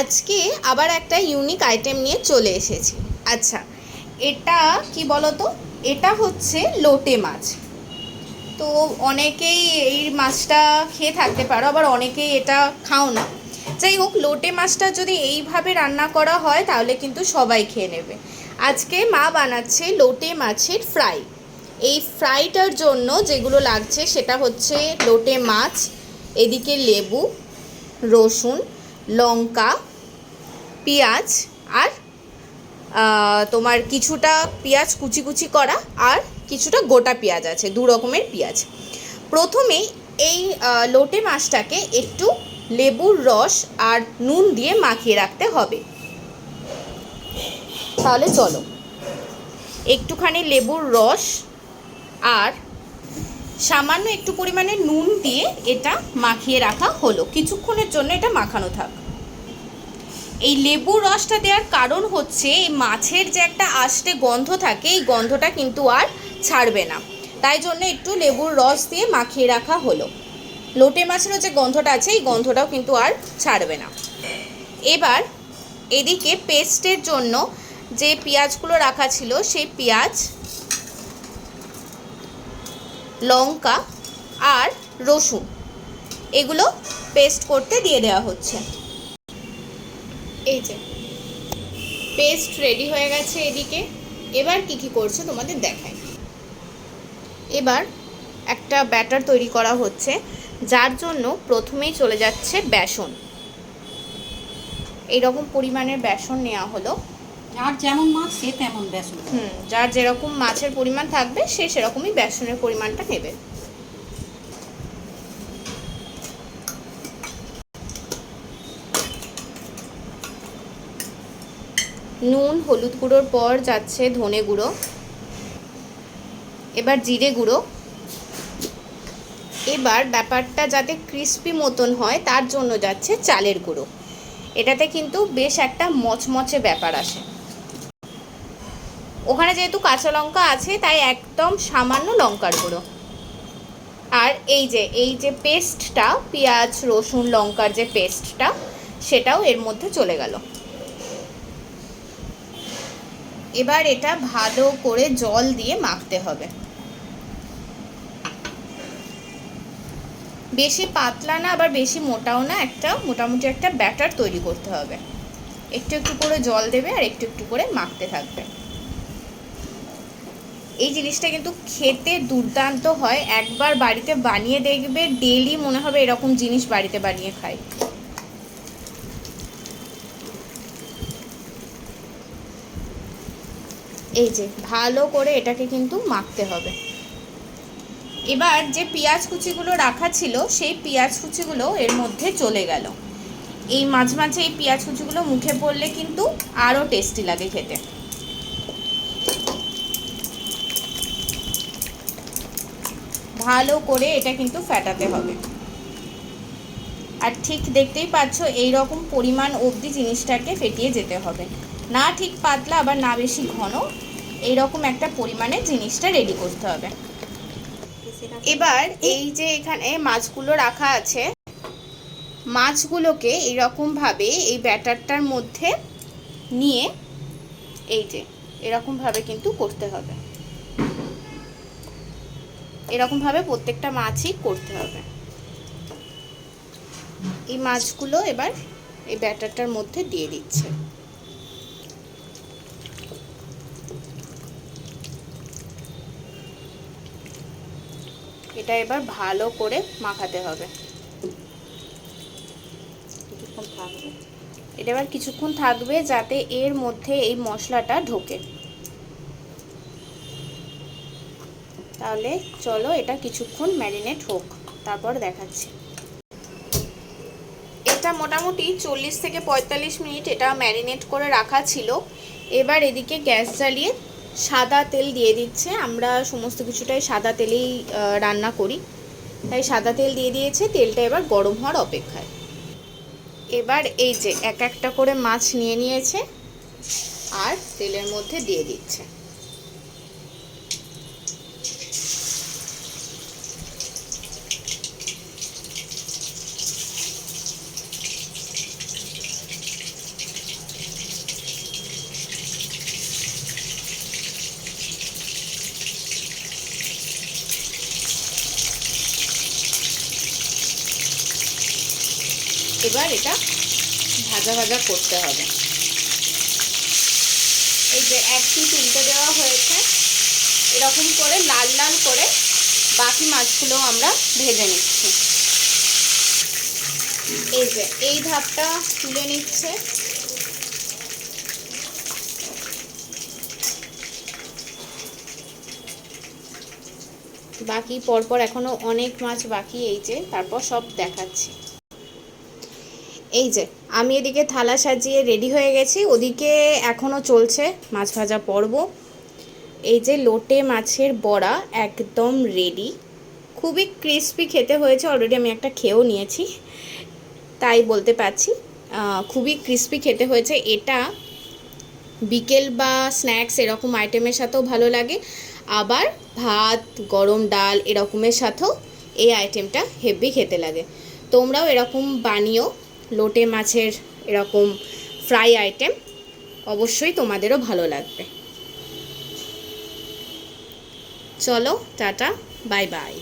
আজকে আবার একটা ইউনিক আইটেম নিয়ে চলে এসেছি। আচ্ছা এটা কি বলতো? এটা হচ্ছে লোটে মাছ। তো অনেকেই এই মাছটা খেয়ে থাকতে পারো, আবার অনেকেই এটা খাও না। যাই হোক, লোটে মাছটা যদি এইভাবে রান্না করা হয়, তাহলে কিন্তু সবাই খেয়ে নেবে। আজকে মা বানাচ্ছে লোটে মাছের ফ্রাই। এই ফ্রাইটার জন্য যেগুলো লাগছে, সেটা হচ্ছে লোটে মাছ, এদিকে লেবু, রসুন লঙ্কা, পেঁয়াজ আর তোমার কিছুটা পেঁয়াজ কুচি কুচি করা আর কিছুটা গোটা পেঁয়াজ আছে, দু রকমের পেঁয়াজ। প্রথমেই এই লোটে মাছটাকে একটু লেবুর রস আর নুন দিয়ে মাখিয়ে রাখতে হবে। তাহলে চলো। একটুখানি লেবুর রস আর সামান্য একটু পরিমাণে নুন দিয়ে এটা মাখিয়ে রাখা হলো। কিছুক্ষণের জন্য এটা মাখানো থাক। এই লেবুর রসটা দেওয়ার কারণ হচ্ছে মাছের যে একটা আষ্টে গন্ধ থাকে, এই গন্ধটা কিন্তু আর ছাড়বে না। তাই জন্য একটু লেবুর রস দিয়ে মাখিয়ে রাখা হলো। লোটে মাছেরও যে গন্ধটা আছে, এই গন্ধটাও কিন্তু আর ছাড়বে না। এবার এদিকে পেস্টের জন্য যে পেঁয়াজগুলো রাখা ছিল, সেই পেঁয়াজ লঙ্কা আর রসুন। এগুলো পেস্ট করতে দিয়ে দেওয়া হচ্ছে। এই যে পেস্ট রেডি হয়ে গেছে এদিকে। এবার কি কি করছে তোমাদের দেখাই। এবার একটা ব্যাটার তৈরি করা হচ্ছে, যার জন্য প্রথমেই চলে যাচ্ছে বেসন। এইরকম পরিমাণের বেসন নেওয়া হলো। আর যেমন মাছ, সে তেমন বেসন। হুম, যার যেরকম মাছের পরিমাণ থাকবে, সে সেরকমই বেসনের পরিমাণটা নেবে। নুন, হলুদ গুঁড়োর পর যাচ্ছে ধনে গুঁড়ো। এবার জিরে গুঁড়ো। এবার ব্যাপারটা যাতে ক্রিস্পি মতন হয়, তার জন্য যাচ্ছে চালের গুঁড়ো। এটাতে কিন্তু বেশ একটা মচমচে ব্যাপার আসে। ওখানে যেহেতু কাঁচা লঙ্কা আছে, তাই একদম সামান্য লঙ্কার গুঁড়ো। আর এই যে এই যে পেস্টটা, পেঁয়াজ, রসুন, লঙ্কার যে পেস্টটা, সেটাও এর মধ্যে চলে গেল। এবার এটা ভালো করে জল দিয়ে মাখতে হবে। বেশি পাতলা না, আবার বেশি মোটাও না, একটা মোটামুটি একটা ব্যাটার তৈরি করতে হবে। একটু একটু করে জল দেবে আর একটু একটু করে মাখতে থাকবে। এই জিনিসটা কিন্তু খেতে দুর্দান্ত হয়। একবার বাড়িতে বানিয়ে দেখবে ডেলি মনে হবে এরকম জিনিস বাড়িতে বানিয়ে খাই এই যে, ভালো করে এটাকে কিন্তু মাখতে হবে। এবার যে পেঁয়াজ কুচিগুলো রাখা ছিল, সেই পেঁয়াজ কুচিগুলো এর মধ্যে চলে গেল। এই মাঝে মাঝে এই পেঁয়াজ কুচিগুলো মুখে পড়লে কিন্তু আরও টেস্টি লাগে খেতে। ভালো করে এটা কিন্তু ফেটাতে হবে। আর ঠিক দেখতেই পাচ্ছ এই রকম পরিমাণ অবধি জিনিসটাকে ফেটিয়ে যেতে হবে। না ঠিক পাতলা, আবার না বেশি ঘন এই রকম একটা পরিমাণে জিনিসটা রেডি করতে হবে। এবার এই যে এখানে মাছগুলো রাখা আছে, মাছগুলোকে এইরকমভাবে এই ব্যাটারটার মধ্যে নিয়ে, এই যে, এরকমভাবে কিন্তু করতে হবে। এরকমভাবে প্রত্যেকটা মাছই করতে হবে। এই মাছগুলো এবার এই ব্যাটারটার মধ্যে দিয়ে দিচ্ছে। এটা এবার ভালো করে মাখাতে হবে। এটা এবার কিছুক্ষণ থাকবে যাতে এর মধ্যে এই মশলাটা ঢোকে। তাহলে চলো এটা কিছুক্ষণ ম্যারিনেট হোক, তারপর দেখাচ্ছি। এটা মোটামুটি চল্লিশ থেকে পঁয়তাল্লিশ মিনিট এটা ম্যারিনেট করে রাখা ছিল। এবার এদিকে গ্যাস জ্বালিয়ে সাদা তেল দিয়ে দিচ্ছে। আমরা সমস্ত কিছুটাই সাদা তেলেই রান্না করি। তাই সাদা তেল দিয়ে দিয়েছে, তেলটা এবার গরম হওয়ার অপেক্ষায়। এবার এই যে এক একটা করে মাছ নিয়ে নিয়েছে আর তেলের মধ্যে দিয়ে দিচ্ছে। এবার এটা ভাজা ভাজা করতে হবে। এই যে এক উল্টে দেওয়া হয়েছে, এরকম করে লাল লাল করে বাকি মাছগুলো আমরা ভেজে নিচ্ছি। এই যে এই ধাপটা তুলে নিচ্ছে। বাকি পরপর এখনও অনেক মাছ বাকি, এই যে তারপর সব দেখাচ্ছি। এই যে, আমি এদিকে থালা সাজিয়ে রেডি হয়ে গেছি। ওদিকে এখনও চলছে মাছ ভাজা পর্ব। এই যে লোটে মাছের বড়া একদম রেডি খুবই ক্রিস্পি খেতে হয়েছে অলরেডি আমি একটা খেয়েও নিয়েছি। তাই বলতে পারছি খুবই ক্রিস্পি খেতে হয়েছে। এটা বিকেল বা স্ন্যাক্স এরকম আইটেমের সাথেও ভালো লাগে। আবার ভাত, গরম ডাল এরকমের সাথেও এই আইটেমটা হেভি খেতে লাগে। তোমরাও এরকম বানিও। লোটে মাছের এরকম ফ্রাই আইটেম অবশ্যই তোমাদেরও ভালো লাগবে। চলো টাটা বাই বাই।